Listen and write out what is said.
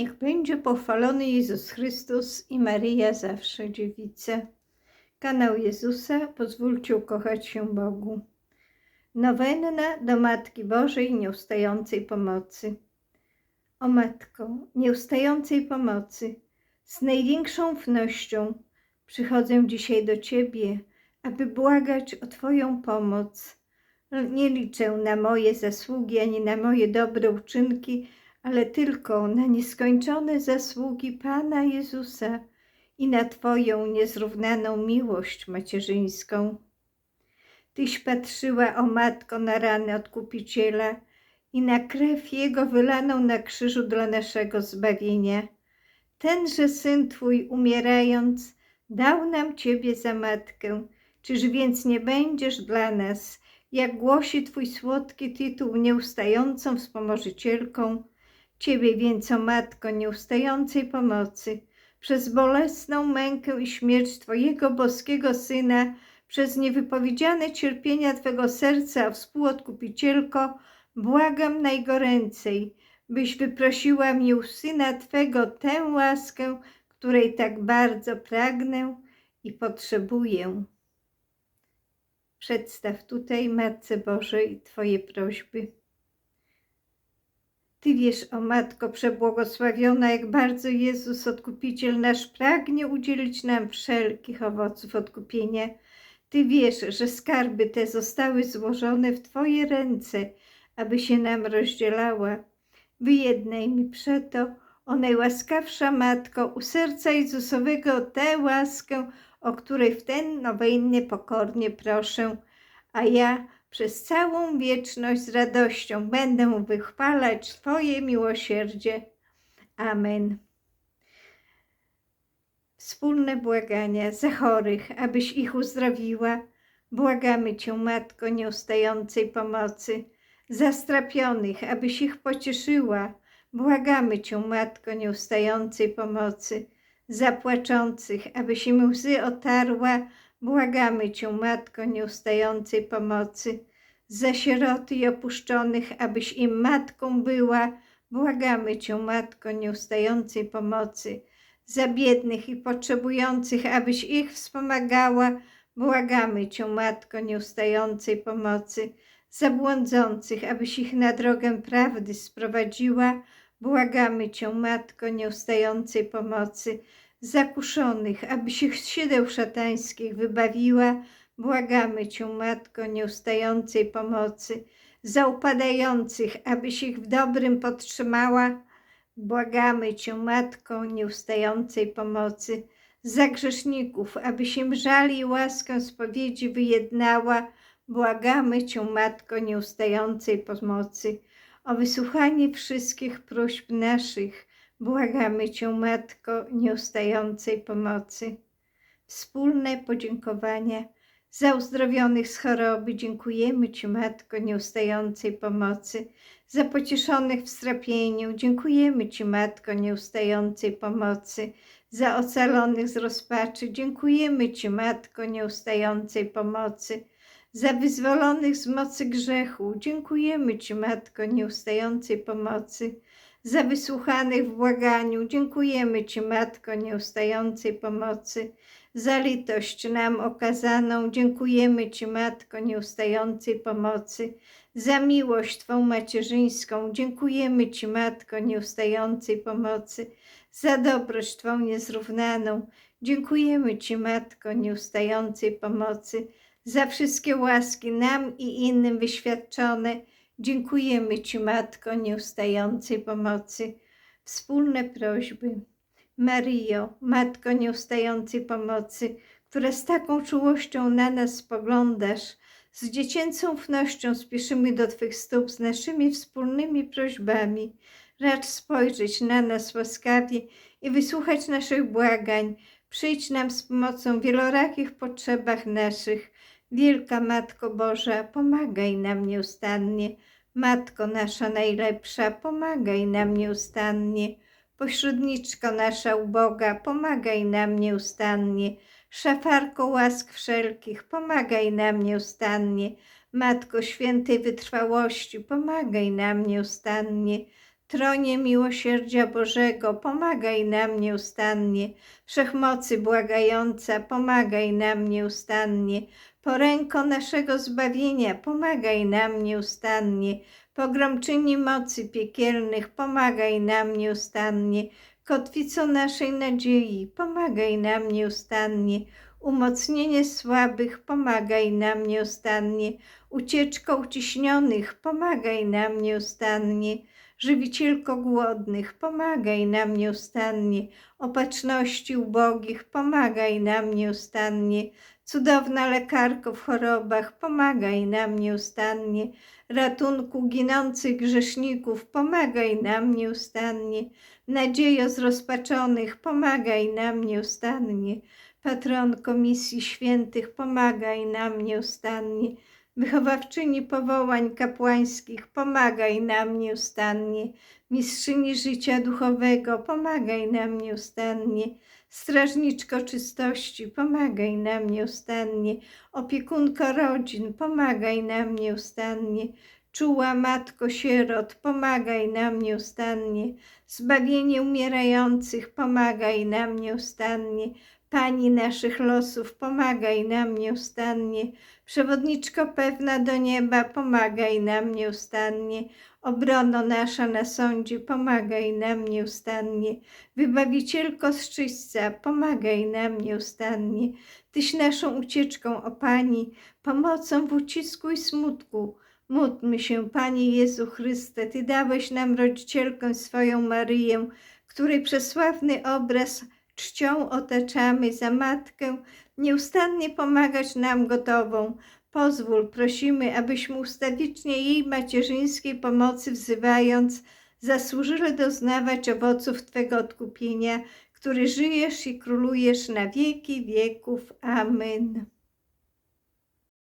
Niech będzie pochwalony Jezus Chrystus i Maryja zawsze dziewica. Kanał Jezusa, pozwólcie ukochać się Bogu. Nowenna do Matki Bożej Nieustającej Pomocy. O Matko, nieustającej pomocy, z największą wnością przychodzę dzisiaj do Ciebie, aby błagać o Twoją pomoc. Nie liczę na moje zasługi ani na moje dobre uczynki, ale tylko na nieskończone zasługi Pana Jezusa i na Twoją niezrównaną miłość macierzyńską. Tyś patrzyła, o Matko, na rany Odkupiciela i na krew Jego wylaną na krzyżu dla naszego zbawienia. Tenże Syn Twój, umierając, dał nam Ciebie za Matkę. Czyż więc nie będziesz dla nas, jak głosi Twój słodki tytuł, nieustającą wspomożycielką? Ciebie więc, o Matko, nieustającej pomocy, przez bolesną mękę i śmierć Twojego boskiego Syna, przez niewypowiedziane cierpienia Twego serca, współodkupicielko, błagam najgoręcej, byś wyprosiła mi u Syna Twego tę łaskę, której tak bardzo pragnę i potrzebuję. Przedstaw tutaj, Matce Bożej, Twoje prośby. Ty wiesz, o Matko przebłogosławiona, jak bardzo Jezus, Odkupiciel nasz, pragnie udzielić nam wszelkich owoców odkupienia. Ty wiesz, że skarby te zostały złożone w Twoje ręce, aby się nam rozdzielała. Wyjednaj mi przeto, o najłaskawsza Matko, u serca Jezusowego tę łaskę, o której w ten nowejny pokornie proszę, a ja przez całą wieczność z radością będę wychwalać Twoje miłosierdzie. Amen. Wspólne błagania za chorych, abyś ich uzdrowiła. Błagamy Cię, Matko nieustającej pomocy, za strapionych, abyś ich pocieszyła. Błagamy Cię, Matko nieustającej pomocy, za płaczących, abyś im łzy otarła. Błagamy Cię, Matko nieustającej pomocy, za sieroty i opuszczonych, abyś im matką była. Błagamy Cię, Matko nieustającej pomocy, za biednych i potrzebujących, abyś ich wspomagała. Błagamy Cię, Matko nieustającej pomocy, za błądzących, abyś ich na drogę prawdy sprowadziła. Błagamy Cię, Matko nieustającej pomocy, zakuszonych, abyś ich z siedeł szatańskich wybawiła. Błagamy Cię, Matko nieustającej pomocy, za upadających, abyś ich w dobrym podtrzymała. Błagamy Cię, Matko nieustającej pomocy, za grzeszników, abyś im żali i łaskę spowiedzi wyjednała. Błagamy Cię, Matko nieustającej pomocy, o wysłuchanie wszystkich próśb naszych. Błagamy Cię, Matko nieustającej pomocy. Wspólne podziękowania za uzdrowionych z choroby. Dziękujemy Ci, Matko nieustającej pomocy. Za pocieszonych w strapieniu. Dziękujemy Ci, Matko nieustającej pomocy. Za ocalonych z rozpaczy. Dziękujemy Ci, Matko nieustającej pomocy za wyzwolonych z mocy grzechu. Dziękujemy Ci, Matko nieustającej pomocy, za wysłuchanych w błaganiu. Dziękujemy Ci, Matko nieustającej pomocy, za litość nam okazaną. Dziękujemy Ci, Matko nieustającej pomocy, za miłość Twą macierzyńską. Dziękujemy Ci, Matko nieustającej pomocy, za dobroć Twą niezrównaną. Dziękujemy Ci, Matko nieustającej pomocy, za wszystkie łaski nam i innym wyświadczone. Dziękujemy Ci, Matko nieustającej pomocy. Wspólne prośby. Maryjo, Matko nieustającej pomocy, która z taką czułością na nas spoglądasz, z dziecięcą wnością spieszymy do Twych stóp z naszymi wspólnymi prośbami. Racz spojrzeć na nas łaskawie i wysłuchać naszych błagań. Przyjdź nam z pomocą w wielorakich potrzebach naszych. Wielka Matko Boża, pomagaj nam nieustannie. Matko nasza najlepsza, pomagaj nam nieustannie. Pośredniczko nasza uboga, pomagaj nam nieustannie. Szafarko łask wszelkich, pomagaj nam nieustannie. Matko świętej wytrwałości, pomagaj nam nieustannie. Tronie miłosierdzia Bożego, pomagaj nam nieustannie. Wszechmocy błagająca, pomagaj nam nieustannie. Poręko naszego zbawienia, pomagaj nam nieustannie. Pogromczyni mocy piekielnych, pomagaj nam nieustannie. Kotwico naszej nadziei, pomagaj nam nieustannie. Umocnienie słabych, pomagaj nam nieustannie. Ucieczko uciśnionych, pomagaj nam nieustannie. Żywicielko głodnych, pomagaj nam nieustannie. Opatrzności ubogich, pomagaj nam nieustannie. Cudowna lekarko w chorobach, pomagaj nam nieustannie. Ratunku ginących grzeszników, pomagaj nam nieustannie. Nadziejo zrozpaczonych, pomagaj nam nieustannie. Patronko misji świętych, pomagaj nam nieustannie. Wychowawczyni powołań kapłańskich, pomagaj nam nieustannie. Mistrzyni życia duchowego, pomagaj nam nieustannie. Strażniczko czystości, pomagaj nam nieustannie. Opiekunko rodzin, pomagaj nam nieustannie. Czuła matko sierot, pomagaj nam nieustannie. Zbawienie umierających, pomagaj nam nieustannie. Pani naszych losów, pomagaj nam nieustannie. Przewodniczko pewna do nieba, pomagaj nam nieustannie. Obrono nasza na sądzie, pomagaj nam nieustannie. Wybawicielko z czyśćca, pomagaj nam nieustannie. Tyś naszą ucieczką, o Pani, pomocą w ucisku i smutku. Módlmy się, Panie Jezu Chryste, Ty dałeś nam rodzicielkę swoją Maryję, której przesławny obraz czcią otaczamy za matkę, nieustannie pomagać nam gotową. Pozwól, prosimy, abyśmy ustawicznie jej macierzyńskiej pomocy wzywając, zasłużyli doznawać owoców Twego odkupienia, który żyjesz i królujesz na wieki wieków. Amen.